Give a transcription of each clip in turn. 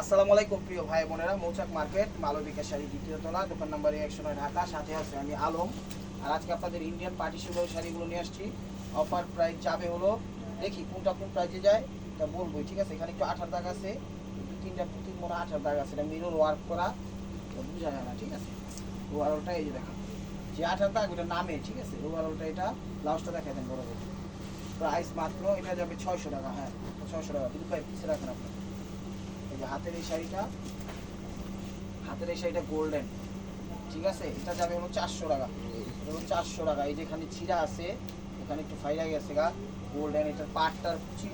আসসালামু আলাইকুম, প্রিয় ভাই বোনেরা। মৌচাক মার্কেট, মালবিকা শাড়ি দ্বিতীয় তলা, দোকান নাম্বার একশো নয়, ঢাকা। সাথে আছে আমি আলম। আর আজকে আপনাদের ইন্ডিয়ান পার্টি সুন্দর শাড়িগুলো নিয়ে আসছি। অফার প্রাইস যাবে হলো, দেখি কোনটা কোন প্রাইসে যায় তা বলব। ঠিক আছে, এখানে একটু আঠার দাগ আছে তিনটা পুঁতির মনে আঠার দাগ আছে। এটা মিরর ওয়ার্ক করা বোঝা যায় না, ঠিক আছে? ওভারঅলটা এই যে দেখেন, যে আঠার দাগ, ওটা নামে, ঠিক আছে? ওভারঅলটা এটা ব্লাউজটা দেখাই দেন বড় প্রাইস মাত্র, এটা যাবে ছয়শো টাকা হ্যাঁ ছয়শো টাকা। কিন্তু ভাই পিছিয়ে রাখেন আপনি। এই হাতের এই শাড়িটা। হাতের এই শাড়িটা গোল্ডেন ঠিক আছে? এটা যাবে হলো চারশো টাকা। হলো চারশো টাকা। এই যেখানে ছিঁড়া আছে এখানে একটু ফাইরা গেছে গা। গোল্ডেন এটার পাটটার কুচি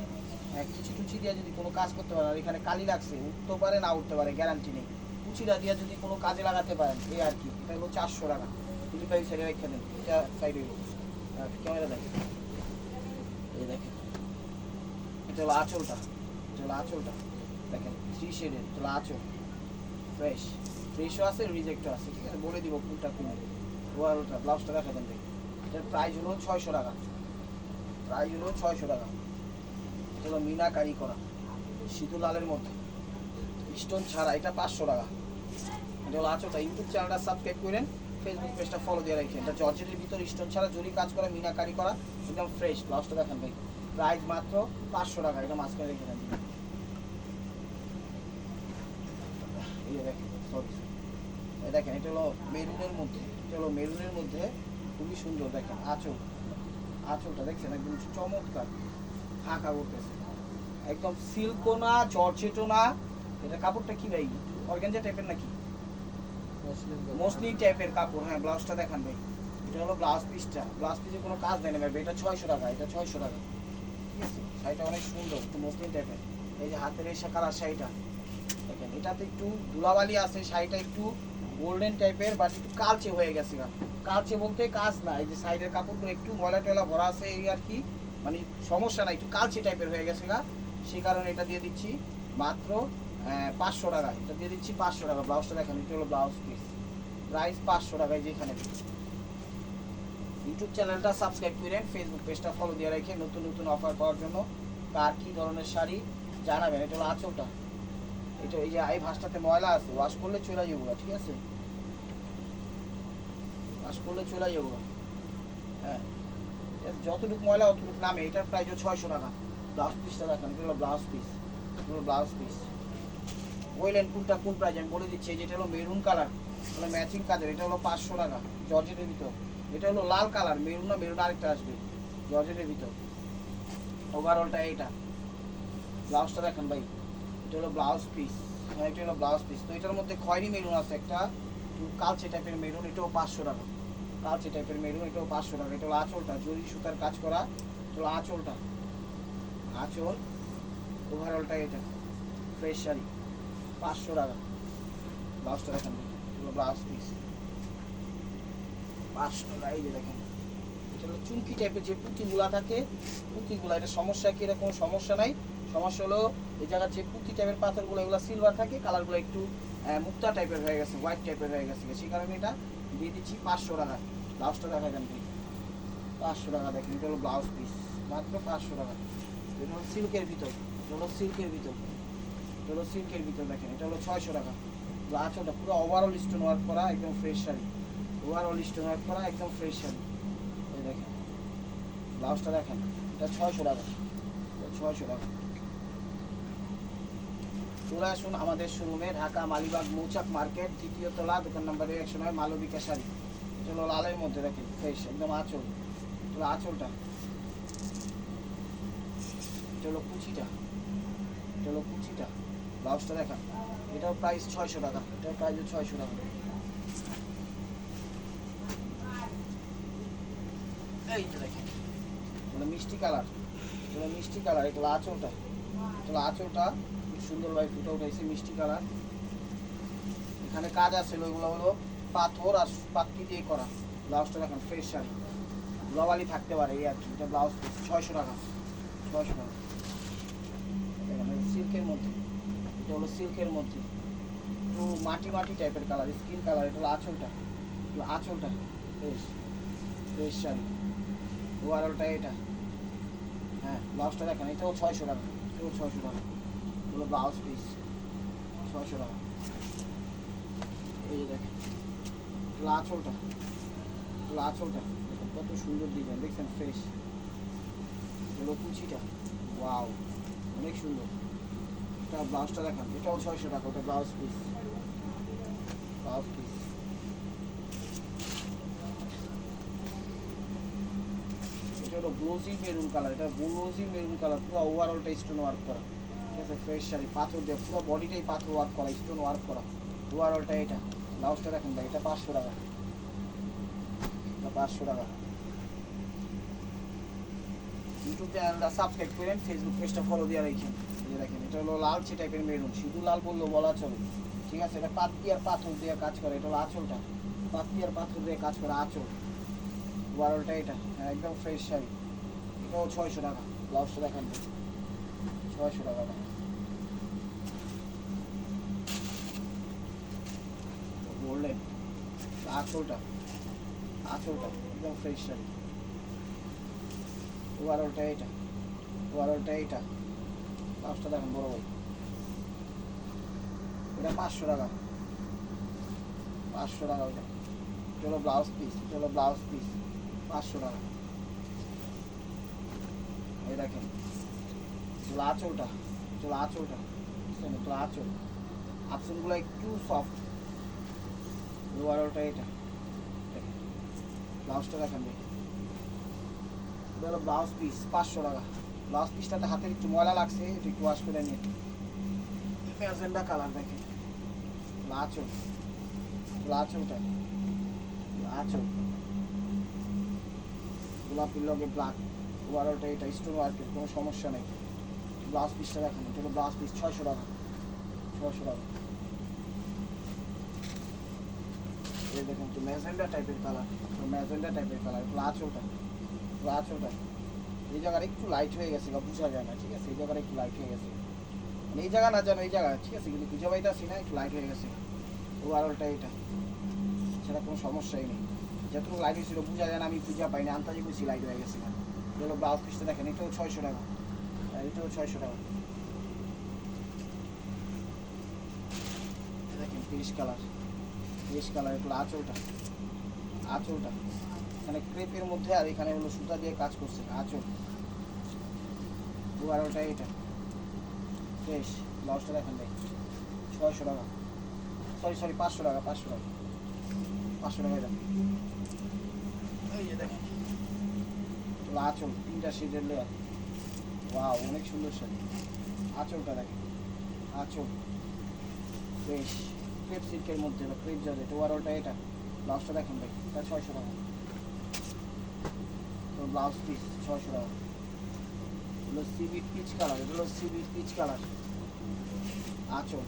হ্যাঁ, কিছু কুচি দিয়ে যদি কোনো কাজ করতে পারেন আর এখানে কালি লাগছে উঠতে পারে না উঠতে পারে গ্যারান্টি নেই। কুচিটা দিয়ে যদি কোনো কাজে লাগাতে পারেন এই আর কি। এটা হলো চারশো টাকা। তিরিশ ফাইভ সাইডে রেখে দেন। এটা সাইড হইব ক্যামেরা দেখেন এই দেখেন। এটা হলো আঁচলটা। এটা হলো আঁচলটা। দেখেন থ্রি শেডের হলো আঁচল ফ্রেশ ফ্রেশও আছে রিজেক্টও আছে, ঠিক আছে? বলে দিব কোনটা কোন ওয়ালটা ব্লাউজটা দেখা দেন দেখি। এটার প্রাইস হলো ছয়শো টাকা। প্রাইস হলো ছয়শো টাকা। এটা হলো মিনাকারি করা সিধু লালের মধ্যে। স্টোন ছাড়া এটা পাঁচশো টাকা। এটা হলো আঁচলটা। ইউটিউব চ্যানেলটা সাবস্ক্রাইব করেন ফেসবুক পেজটা ফলো দিয়ে রাখেন। এটা জর্জেটের ভিতর স্টোন ছাড়া জরি কাজ করা মিনাকারি করা একদম ফ্রেশ ব্লাউজটা দেখেন ভাই প্রাইস মাত্র পাঁচশো টাকা। এটা মাঝখানে রেখে দেন। এই যে দেখেন সরি দেখেন এটা হলো মেরুনের মধ্যে এটা হলো মেরুনের মধ্যে খুবই সুন্দর দেখেন আঁচল। আঁচলটা দেখছেন একদম চমৎকার ফাঁকা করতেছে। একদম সিল্কও না জর্জেটও না এটা কাপড়টা কি ভাই? অর্গানজা টাইপের নাকি? মসলিন টাইপের কাপড় হ্যাঁ ব্লাউজটা দেখান ভাই। এটা হলো ব্লাউজ পিসটা ব্লাউজ পিসে কোনো কাজ দেয় না ভাই এটা ছয়শো টাকা এটা ছয়শো টাকা। ঠিক আছে? শাড়িটা অনেক সুন্দর একটু মসলিন টাইপের এই যে হাতের এই কালার শাড়িটা। এটাতে একটু ধুলাবালি আছে, শাড়িটা একটু গোল্ডেন টাইপের বাট একটু কালচে হয়ে গেছে কালচে বলতে কাজ না, এই যে সাইডের কাপড়গুলো একটু ময়লা টয়লা ভরা আছে, এই আর কি মানে সমস্যা না একটু কালচে টাইপের হয়ে গেছে গা। সে কারণে এটা দিয়ে দিচ্ছি মাত্র পাঁচশো টাকা। এটা দিয়ে দিচ্ছি পাঁচশো টাকা ব্লাউজটা দেখেন, এটা হলো ব্লাউজ পিস প্রাইস পাঁচশো টাকায় যেখানে ইউটিউব চ্যানেলটা সাবস্ক্রাইব করেন ফেসবুক পেজটা ফলো দিয়ে রেখে নতুন নতুন অফার পাওয়ার জন্য কার কী ধরনের শাড়ি জানাবেন, এটা হলো আঁচলটা। এটা এই যে এই ভাঁজটাতে ময়লা আছে ওয়াশ করলে চলে যাব ঠিক আছে? ওয়াশ করলে চলে যাব হ্যাঁ। যতটুকু ময়লা অতটুকু নামে, এটার প্রাইস ছয়শো টাকা। ব্লাউজ পিসটা দেখেন এটা হলো ব্লাউজ পিস এটা হলো ব্লাউজ পিস ওইলেন কোনটা কোন প্রাইস আমি বলে দিচ্ছি যেটা হলো মেরুন কালার হলো ম্যাচিং কাজের এটা হলো পাঁচশো টাকা জর্জেটের ভিতর। এটা হলো লাল কালার মেরুন না মেরুন আরেকটা আসবে জর্জেটের ভিতর। ওভারঅলটা এইটা। ব্লাউজটা দেখেন ভাই। এটা হলো ব্লাউজ পিস হ্যাঁ এটা হলো ব্লাউজ পিস তো এটার মধ্যে খয়েরি মেরুন আছে একটা কালচে টাইপের মেরুন, এটাও পাঁচশো টাকা। কালচে টাইপের মেরুন, এটাও পাঁচশো টাকা। এটা হলো আঁচলটা, জরি সুতার কাজ করা, এটা হলো আঁচলটা। আঁচল ওভারঅলটা এটা ফ্রেশ শাড়ি, পাঁচশো টাকা। ব্লাউজটা দেখেন ব্লাউজ পিস পাঁচশো টাকা, এই যে দেখেন। এটা হলো চুমকি টাইপের যে পুঁতিগুলা থাকে, পুঁতিগুলা, এটা সমস্যা কি? এরকম সমস্যা নাই। সমস্যা হলো, এই জায়গার যে পুঁতি টাইপের পাথরগুলো, এগুলো সিলভার থাকে কালারগুলো একটু মুক্তা টাইপের হয়ে গেছে হোয়াইট টাইপের হয়ে গেছে। সেই কারণে এটা দিয়ে দিচ্ছি পাঁচশো টাকা। ব্লাউজটা দেখা যান পাঁচশো টাকা দেখেন, এটা হলো ব্লাউজ পিস মাত্র পাঁচশো টাকা। এটা হলো সিল্কের ভিতর, এটা হলো সিল্কের ভিতর। এটা হলো সিল্কের ভিতর দেখেন, এটা হলো ছয়শো টাকা। আঁচলটা পুরো ওভারঅল স্টোন ওয়ার্ক করা, একদম fresh sari. Overall stone work করা, একদম ফ্রেশ শাড়ি। এই দেখেন ব্লাউজটা দেখেন, এটা ছয়শো টাকা। ছয়শো টাকা। চলে আসুন আমাদের শোরুমে ঢাকা মালিবাগ মৌচাক মার্কেট, দ্বিতীয় তলা, দোকান নম্বরে একশো নয় মালবিকা শাড়ি হলো লালের মধ্যে দেখেন ফ্রেশ একদম আঁচল। হলো আঁচলটা। হলো কুচিটা। হলো কুচিটা। ব্লাউজটা দেখা। এটাও প্রাইস ছয়শো টাকা। এটাও প্রাইস ছয়শো টাকা। মানে মিষ্টি কালার। মিষ্টি কালার এটা হলো আঁচলটা। এটা হলো আঁচলটা। খুব সুন্দরভাবে ফুটে উঠেছে মিষ্টি কালার। এখানে কাজ আছে, ওইগুলো হলো পাথর আর পাত্তি দিয়ে করা। ব্লাউজটা দেখেন ফ্রেশ শাড়ি গ্লোবালি থাকতে পারে, এই আর কি। এটা ব্লাউজ ছয়শো টাকা। ছয়শো টাকা। সিল্কের মধ্যে। এটা হলো সিল্কের মধ্যে। একটু মাটি মাটি টাইপের কালার স্কিন কালার, এটা হলো আঁচলটা। আঁচলটা ফ্রেশ ফ্রেশ শাড়ি ওভারঅলটা এটা। হ্যাঁ ব্লাউজটা দেখেন, এটাও ছয়শো টাকা। এটাও ছয়শো টাকা। এগুলো ব্লাউজ পিস ছয়শো টাকা। এই যে দেখেন আঁচলটা দেখেন কত সুন্দর ডিজাইন দেখছেন ফ্রেশ এগুলো কুচিটা ওয়াও অনেক সুন্দর। এটা ব্লাউজটা দেখান, এটাও ছয়শো টাকা, ওটা ব্লাউজ পিস ব্লাউজ পিস এটা হলো ব্লোজি মেরুন কালার এটা ব্লোজি মেরুন কালার পুরো ওভারঅলটা স্টোন ওয়ার্ক করা। ঠিক ফ্রেশ শাড়ি, পাথর দিয়ে পুরো বডিটাই পাথর ওয়ার্ক করা স্টোন ওয়ার্ক করা। ওভারঅলটা এটা ব্লাউজটা দেখেন ভাই, এটা পাঁচশো টাকা। পাঁচশো টাকা। ইউটিউব চ্যানেলটা সাবস্ক্রাইব করেন ফেসবুক পেজটা ফলো দিয়ে রাখেন। এই দেখেন, এটা হলো লালচে টাইপের মেরুন শুধু লাল বললেও বলা চলে। ঠিক আছে, এটা পাত্তি আর পাথর দিয়ে কাজ করে, এটা হলো আঁচলটা। পাত্তি আর পাথর দিয়ে কাজ করে, আঁচল। ওভারঅলটা এটা, একদম ফ্রেশ শাড়ি। এটাও ছয়শো টাকা ব্লাউজটা দেখান। ছয়শো টাকা দাম। বললেন আঁচলটা একদম ফ্রেশ শাড়ি। ওভারঅলটা এটা ওভারঅলটা এটা ব্লাউজটা দেখেন বড় এটা পাঁচশো টাকা। পাঁচশো টাকা ওইটা এটা ব্লাউজ পিস ব্লাউজ পিস পাঁচশো টাকা। এই দেখেন। এগুলো আঁচলটা এগুলো আঁচলটা, বুঝছেন এগুলো আঁচল। আঁচলগুলো একটু সফট ওভারঅলটা এটা। দেখেন। ব্লাউজটা দেখেন দেখি এটা হলো ব্লাউজ পিস পাঁচশো টাকা। ব্লাউজ পিসটাতে হাতের একটু ময়লা লাগছে, এটা একটু ওয়াশ করে নিয়ে ম্যাজেন্ডা কালার দেখেন। আঁচল। আঁচলটা। আঁচল। গোলাপির লগে ব্ল্যাক ওভারঅলটা এটা স্টোন ওয়ার্কের কোনো সমস্যা নেই। ব্লাউজ পিসটা দেখেন, এটা হলো ব্লাউজ পিস ছয়শো টাকা। ছয়শো টাকা। এই দেখেন তো ম্যাজেন্ডা টাইপের কালার ম্যাজেন্ডা টাইপের কালার এগুলো আঁচলটা আঁচলটা এই জায়গাটা একটু লাইট হয়ে গেছে, বা বোঝা যায় না, ঠিক আছে? এই জায়গাটা একটু লাইট হয়ে গেছে। মানে এই জায়গা না জানো এই জায়গা, ঠিক আছে? কিন্তু বুঝে পাইতেছি না, একটু লাইট হয়ে গেছে। ও ওভারঅলটা এটা। সেটা কোনো সমস্যাই নেই। যতটুকু লাইট হয়েছিল, বোঝা যায় না, আমি পূজা পাইনি আন্তাজি বুঝছি লাইট হয়ে গেছে। এগুলো ব্লাউজ পিসটা দেখেন, এটাও ছয়শো টাকা। এটাও ছয়শো টাকা। দেখেন তিরিশ কালার তিরিশ কালার এগুলো আঁচলটা। আঁচলটা। এখানে ক্রেপের মধ্যে আর এখানে হলো সুতা দিয়ে কাজ করছে, আঁচল। বারোটা এটা। ফ্রেশ ব্লাউজটা দেখেন ভাই। ছয়শো টাকা। সরি সরি পাঁচশো টাকা পাঁচশো টাকা। পাঁচশো টাকা এটা। এই যে দেখেন। আঁচল, তিনটা সিটের লেয়ার ওয়াও অনেক সুন্দর শাড়ি। আঁচলটা দেখেন। আঁচল। বেশ। ক্রেপ সিল্কের মধ্যে বা ক্রেপ যাবে তো ওভারঅলটা এটা। ব্লাউজটা দেখেন ভাই, এটা ছয়শো টাকা। তো ব্লাউজ পিস ছয়শো টাকা। এগুলো সিবি পিচ কালার এগুলো সিবি পিচ কালার আঁচল।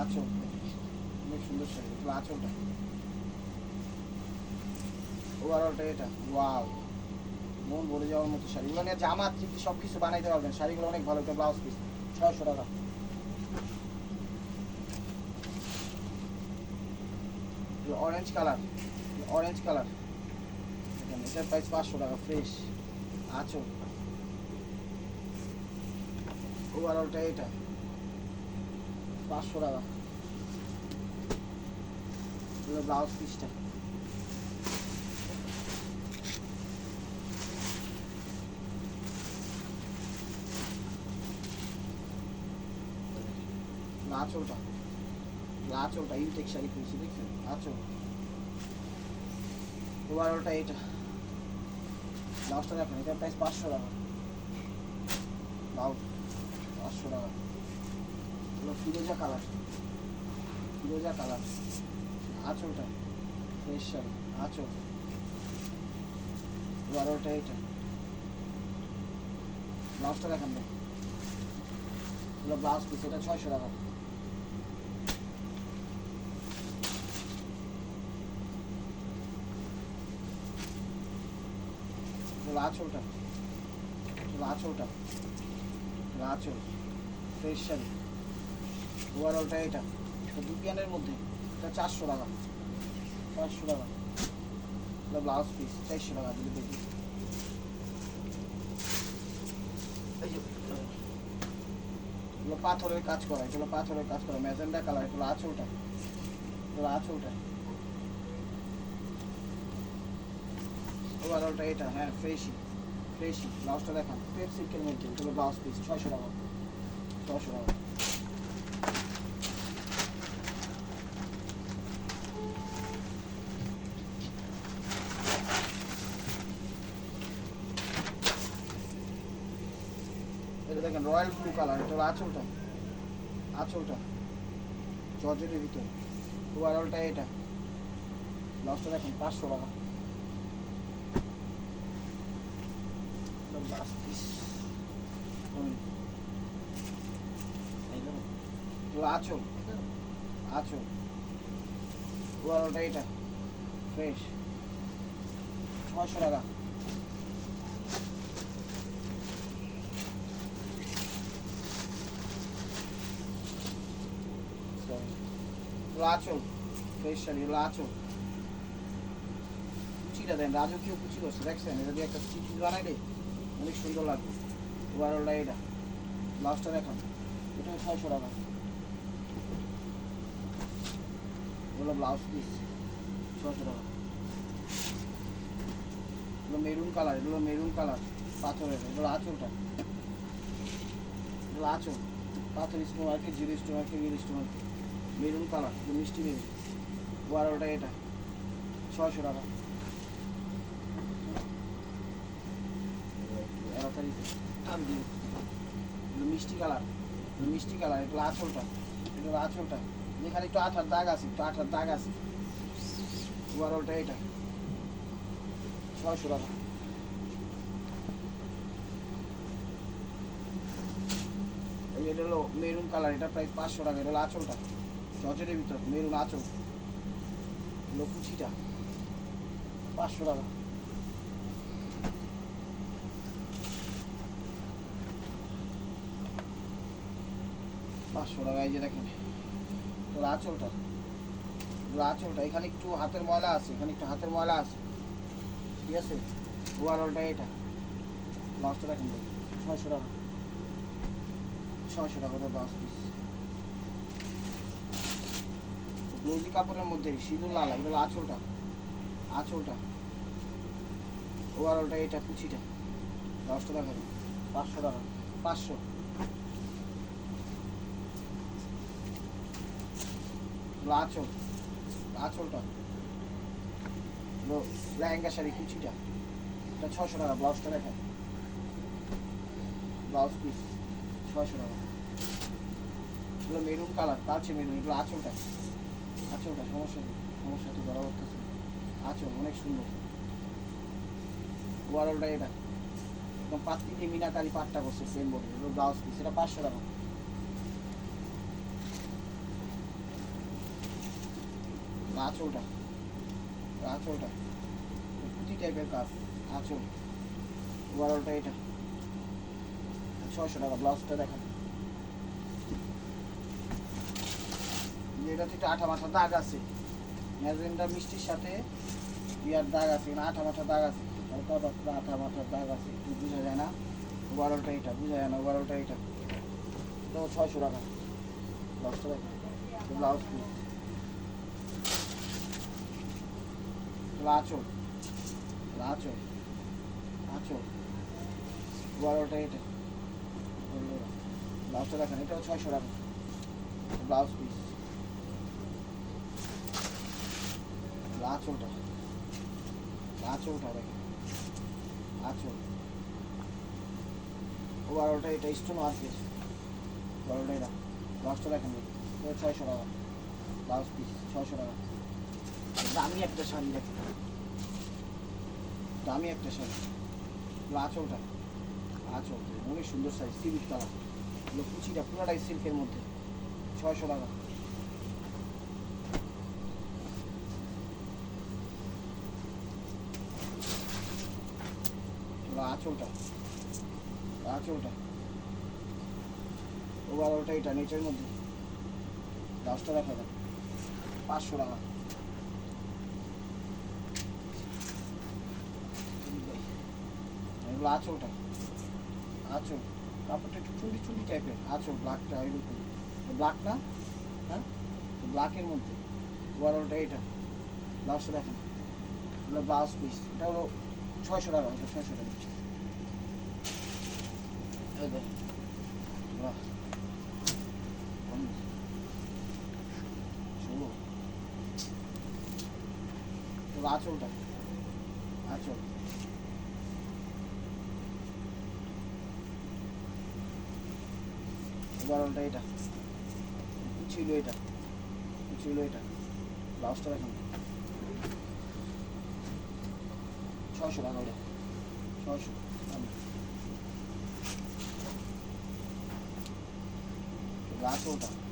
আঁচল অনেক সুন্দর শাড়ি, এগুলো আঁচলটা। ওভারঅলটা এটা। ওয়াও মন ভরে যাওয়ার মতো শাড়ি। এগুলো নিয়ে জামা চিপি সব কিছু বানাইতে পারবেন। শাড়িগুলো অনেক ভালো একটা ব্লাউজ পিস ছয়শো টাকা। অরেঞ্জ কালার অরেঞ্জ কালার এটার প্রাইস পাঁচশো টাকা ফ্রেশ আছো ওভারঅলটা এটা। পাঁচশো টাকা। ব্লাউজ পিসটা আঁচলটা। আঁচলটা ইনটেক শাড়ি খুলছি, দেখছেন? আঁচল। ওভারঅলটা এটা ব্লাউজটা দেখেন এটার প্রাইস পাঁচশো টাকা। ব্লাউজ পাঁচশো টাকা। হলো ফিরোজা কালার ফিরোজা কালার আঁচলটা ফ্রেশ শাড়ি আঁচল। ওভারঅলটা এটা ব্লাউজটা দেখেন হলো ব্লাউজ পিস এটা ছয়শো টাকা। আঁচলটা আঁচলটা আঁচল ফ্রেশ শাড়ি। ওভারঅলটা এটা। দু পিয়ানের মধ্যে। এটা চারশো টাকা। চারশো টাকা। এটা ব্লাউজ পিস চারশো টাকা দিলে দেখি। এগুলো পাথরের কাজ করা, এগুলো পাথরের কাজ করা। ম্যাজেন্ডা কালার এগুলো আঁচলটা এগুলো আঁচলটা ওভারঅলটা এটা হ্যাঁ ফ্রেশি ফ্রেশি ব্লাউজটা দেখান। পেপ সিল্কের মধ্যে এগুলো ব্লাউজ পিস ছয়শো টাকা। ছয়শো টাকা। দেখেন রয়্যাল ব্লু কালার এটা হলো আঁচলটা। আঁচলটা, জর্জেটের ভিতরে। ওভারঅলটা এটা। লসটা দেখেন, পাঁচশো টাকা। এগুলো আঁচল আঁচল ওভারঅলটা এটা ফ্রেশ ছশো টাকা ফ্রেশ এগুলো আঁচল কুচিটা দেন রাজকীয় কুচি করছে দেখছেন এটা দিয়ে একটা চিঠি বানাইলে অনেক সুন্দর লাগবে। ওভারঅলটা এটা ব্লাউজটা দেখান। এটা ছয়শো টাকা। এগুলো ব্লাউজ পিস ছশো টাকা। এগুলো মেরুন কালার এগুলো মেরুন কালার পাথরের, এগুলো আঁচলটা। এগুলো আঁচল। পাথর stone market zero stone market real stone market maroon colour মিষ্টি মেরুন ওয়ারোটা এটা ছয়শো টাকা। তাড়াতাড়ি টান এগুলো মিষ্টি কালার। মিষ্টি কালার এগুলো আঁচলটা। এগুলো আঁচলটা। যেখানে একটু আঠার দাগ আছে, একটু আঠার দাগ আছে। ওয়ারোটা এটা। ছয়শো টাকা। এই এটা হলো মেরুন কালার। এটা প্রায় পাঁচশো টাকা। এটা হলো আঁচলটা। জর্জেটের ভিতর, মেরুন আঁচল। হলো কুচিটা। পাঁচশো টাকা। পাঁচশো টাকা, এই যে দেখেন। এগুলো আঁচলটা এগুলো আঁচলটা। এখানে একটু হাতের ময়লা আছে, এখানে একটু হাতের ময়লা আছে। ঠিক আছে? ওভারঅলটা এটা। ব্লাউজটা দেখেন ছয়শো টাকা। ছয়শো টাকা ব্লাউজ পিস ব্লাউজি কাপড়ের মধ্যে সিঁদুর লাল, এগুলো আঁচলটা। আঁচলটা। ওভারঅলটা এটা কুচিটা। ব্লাউজটা দেখাবেন পাঁচশো টাকা, পাঁচশো। আঁচল, আঁচলটা। লেহেঙ্গা শাড়ি, কুচিটা। এটা ছশো টাকা, ব্লাউজটা দেখেন। ব্লাউজ পিস, ছয়শো টাকা। এগুলো মেরুন কালার কালচে মেরুন, এগুলো আঁচলটা। আঁচলটা, সমস্যা নেই, সমস্যা তো ধরা করতেছে আঁচল অনেক সুন্দর। ওয়ারলটা এটা। একদম পাত্রি দিয়ে মিনাকারি পাটটা করছে সেম এগুলো ব্লাউজ পিস, এটা পাঁচশো টাকা। আঁচলটা আঁচলটা পুঁতি টাইপের কাজ, আঁচল। ওভারঅলটা এটা। ছশো টাকা ব্লাউজটা দেখা এটাতে একটু আঠা মাঠা দাগ আছে। ম্যাজেন্ডা মিষ্টির সাথে ইয়ার দাগ আছে এখানে আঠা মাঠা দাগ আছে। হালকা পাতলা আঠা মাঠার দাগ আছে, একটু বোঝা যায় না। ওভারঅলটা এটা, বোঝা যায় না ওভারঅলটা এটা। তো ছয়শো টাকা। ব্লাউজটা দেখা ব্লাউজ পিস আঁচল আঁচল আঁচল বারোটা এটা। ব্লাউজটা দেখেন এটাও ছয়শো টাকা ব্লাউজ পিস। আঁচলটা আঁচলটা দেখেন। আঁচল ও বারোটা এটা স্টোন মার্কেট বারোটা এটা। ব্লাউজটা দেখেন ছয়শো টাকা। ব্লাউজ পিস, ছয়শো টাকা। দামি একটা শাড়ি দেখেন দামি একটা শাড়ি। আঁচলটা আঁচল অনেক সুন্দর শাড়ি সিল্ক কালার এগুলো পুরোটাই সিল্কের মধ্যে। ছয়শো টাকা। আঁচলটা আঁচলটা ওভারঅলটা এটা নেটের মধ্যে। দশটা দেখা যায় পাঁচশো টাকা। এগুলো আঁচলটা। আঁচল। কাপড়টা একটু চুন্ডি চুন্ডি টাইপের আছো ব্ল্যাকটা এরকম। ব্ল্যাক না হ্যাঁ? ব্ল্যাকের মধ্যে। ওভারঅলটা এটা ব্লাউজটা দেখেন। হলো ব্লাউজ পিস এটা হলো ছয়শো টাকা, এটা ছয়শো টাকা। ষোলো। আঁচলটা আঁচল উদাহরণটা এটা। ছিল এটা। ছিল এটা। ব্লাউজটা দেখেন। ছয়শো টাকা ওটা ছয়শো।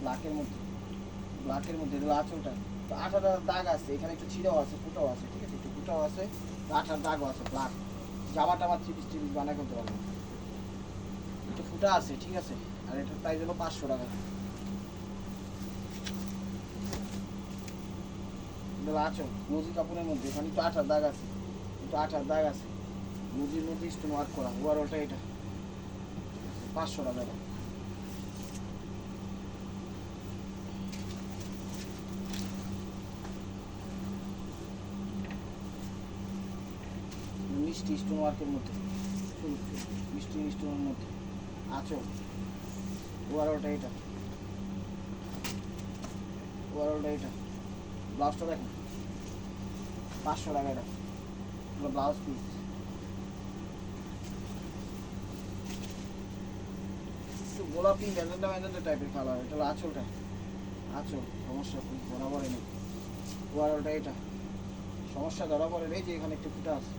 ব্ল্যাকের মধ্যে। ব্ল্যাকের মধ্যে এগুলো আঁচলটা তো আঠাটা দাগ আছে। এখানে একটু ছিঁড়াও আছে, ফুটাও আছে, ঠিক আছে? একটু ফুটাও আছে। আঠার দাগও আছে, ব্ল্যাক। জামা টামা থ্রি পিস থ্রি বানা করতে পারব। একটু ফুটা আছে, ঠিক আছে? আর এটার প্রাইস হলো পাঁচশো টাকা। আঁচল নজি কাপড়ের মধ্যে। এখানে একটু আঠার দাগ আছে। একটু আঠার দাগ আছে। নজির মধ্যে স্টোন ওয়ার্ক করা। ওভারঅলটা এটা। পাঁচশো টাকা মিষ্টি স্টোন ওয়ার্কের মধ্যে। মিষ্টি স্টোনের মধ্যে। আছো? ওভারঅলটা এটা ওভারঅলটা এটা ব্লাউজটা দেখেন পাঁচশো টাকা এটা। ব্লাউজ পিস গোলাপি ম্যাজেন্ডা ম্যাজেন্ডা টাইপের কালার এটা হলো আঁচলটা। আঁচল, সমস্যা খুব ধরা পড়েনি ওভারঅলটা এটা সমস্যা ধরা পড়ে এই যে এখানে একটু ফুটা আছে।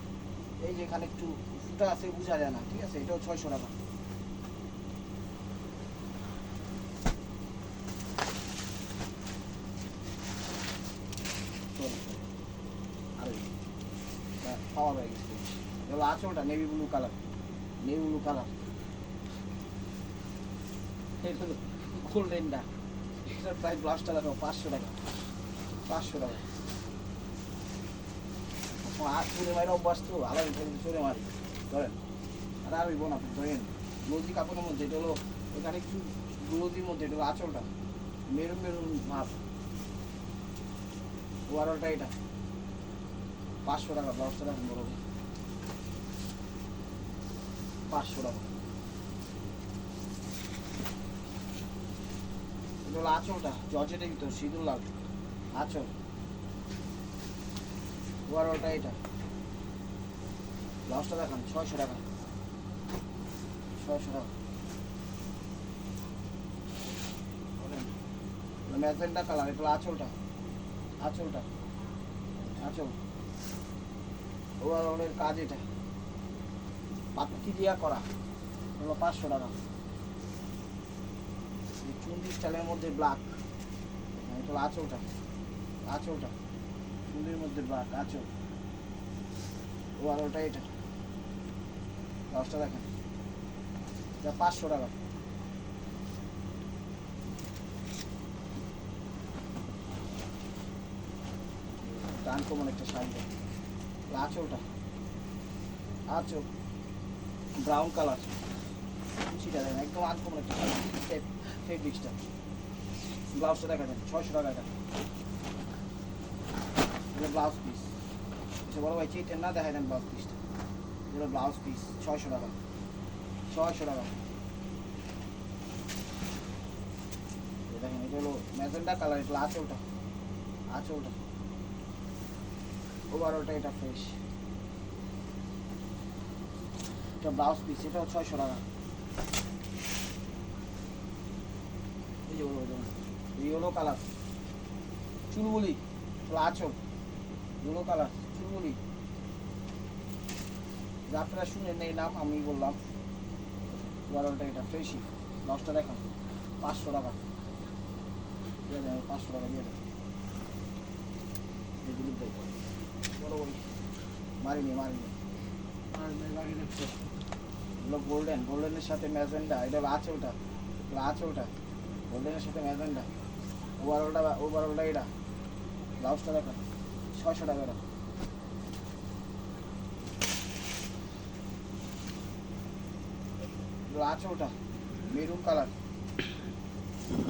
এই যে এখানে একটু ফুটা আছে, বোঝা যায় না। ঠিক আছে? এটাও ছয়শো টাকা Sorry, sorry. আরে, না, পাওয়া হয়ে গেছে এগুলো আঁচলটা navy blue colour navy blue colour এটা গোল্ডেনটা এটার প্রাইস ব্লাউজটা দেখো, পাঁচশো টাকা। পাঁচশো টাকা। আলাদা ধরেন, আর ধরেন কাপড়ের মধ্যে এখানে গ্লোজির মধ্যে মেরুন মেরুন ভাব। ওভারঅলটা এটা। পাঁচশো টাকা বড়। করে। পাঁচশো টাকা। এটা হলো আঁচলটা, জর্জেটের ভিতর, সিঁদুর লাল। আঁচল। ওভারঅলটা এটা। ব্লাউজটা দেখান, ছয়শো টাকা। ছয়শো টাকা। ম্যাজেন্টা কালার এটা হলো আঁচলটা। আঁচলটা। আঁচল। ওভারঅলের কাজ এটা। পাত্তি দিয়া করা। হলো পাঁচশো টাকা। এই চুন্দি স্টাইলের মধ্যে ব্ল্যাক এটা আঁচলটা। আঁচলটা। চুন্দির মধ্যে ব্ল্যাক আঁচল। ওটা এটা। দশটা দেখেন। এটা পাঁচশো টাকা। টান কমন একটা শাড়ি। আঁচলটা। আঁচল। ব্রাউন কালার কুচিটা দেন একদম আনকমন একটা শাড়ি ফেব্রিক্সটা ব্লাউজটা দেখা যান ছয়শো টাকা এটা। এটা ব্লাউজ পিস আচ্ছা বড় ভাই চেটেন না দেখা দেন ব্লাউজ পিসটা এটা ব্লাউজ পিস ছয়শো টাকা। ছয়শো টাকা। এই দেখেন, এটা হলো ম্যাজেন্ডা কালার এটা হলো আঁচলটা আঁচলটা ওভারঅলটা এটা ফ্রেশ এটা ব্লাউজ পিস এটাও ছয়শো টাকা। এই যে বলব ইয়েলো কালার চুলবুলি আঁচল। ইয়েলো কালার চুলবুলি যা আপনারা শুনে নেই নাম আমি বললাম ওভারঅলটা এটা ফ্রেশই দশটা দেখান পাঁচশো টাকা। দিয়ে দেন পাঁচশো টাকা দিয়ে দেন এগুলি দেয় বড় বড়ি। মারিনি মারিনি। এগুলো গোল্ডেন গোল্ডেনের সাথে ম্যাজেন্ডা, এটা হলো আঁচলটা এগুলো আঁচলটা গোল্ডেনের সাথে ম্যাজেন্ডা ওভারঅলটা ওভারঅলটা এটা ব্লাউজটা দেখো, ছয়শো টাকা এটা আঁচলটা মেরুন কালার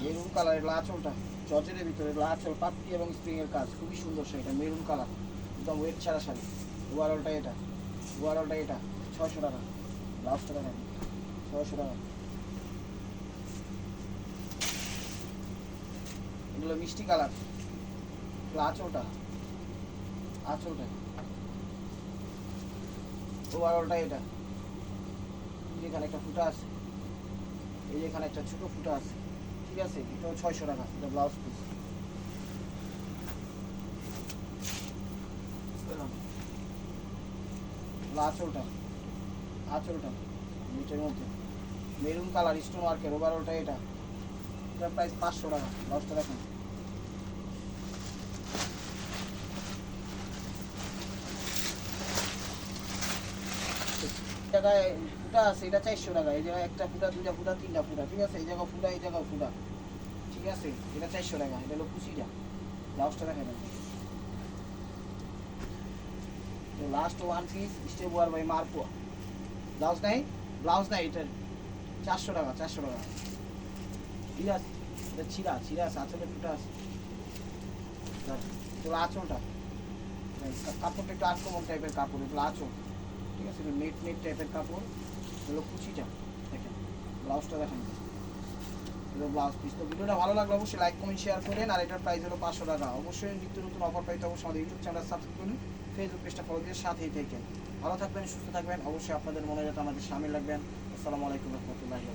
মেরুন কালার এগুলো আঁচলটা জর্জের ভিতরে এগুলো আঁচল পাত্তি এবং স্প্রিং এর কাজ, খুবই সুন্দর শাড়িটা মেরুন কালার একদম ওয়েট ছাড়া শাড়ি ওভারঅলটা এটা ওভারঅলটা এটা, ছয়শো টাকা। দেখেন ছয়শো টাকা এগুলো মিষ্টি কালার। আঁচলটা আঁচলটা ওভারঅলটা এটা। এখানে একটা ফুটা আছে। এই যে এখানে একটা ছোট ফুটা আছে। ঠিক আছে? এটাও ছয়শো টাকা। এটা ব্লাউজ পিস আঁচলটা আঁচলটা, নিচের মধ্যে। মেরুন কালার, স্টোন ওয়ার্কের ওভারঅলটা এটা। এটার প্রাইস পাঁচশো টাকা ব্লাউজটা দেখুন। জায়গায় আছে, এটা চারশো টাকা। এই জায়গায় একটা ফুটা, দুইটা ফুটা, তিনটা ফুটা, ঠিক আছে? এই জায়গা ফুটা, এই জায়গাও ফুটা। ঠিক আছে? এটা চারশো টাকা, এটা হলো কুচিটা ব্লাউজটা দেখা যাবে লাস্ট ওয়ান পিস স্টেপ ওয়ার বাই মারপোয়া ব্লাউজ নাই? ব্লাউজ নাই এটার চারশো টাকা চারশো টাকা। ঠিক আছে এটা ছিঁড়া আছে আঁচলে ফুটা আছে। এগুলো আঁচলটা। কাপড়টা একটু আক্রমণ টাইপের কাপড়, এগুলো আঁচল। ঠিক আছে নেট নেট টাইপের কাপড়। এগুলো কুচিটা, দেখেন, ব্লাউজটা দেখেন। এগুলো ব্লাউজ পিস তো ভিডিওটা ভালো লাগলে অবশ্যই লাইক কমেন্ট শেয়ার করেন। আর এটার প্রাইস হলো পাঁচশো টাকা। অবশ্যই নিত্য নতুন অফার পাইতে অবশ্যই আমাদের ইউটিউব চ্যানেল সাবস্ক্রাইব করুন। ফেসবুক পেজটা ফলো দিয়ে সাথেই থাকেন। ভালো থাকবেন, সুস্থ থাকবেন। অবশ্যই আপনাদের মনে যাতে আমাদের সামিল রাখবেন। আসসালামু আলাইকুম রহমতুল্লাহি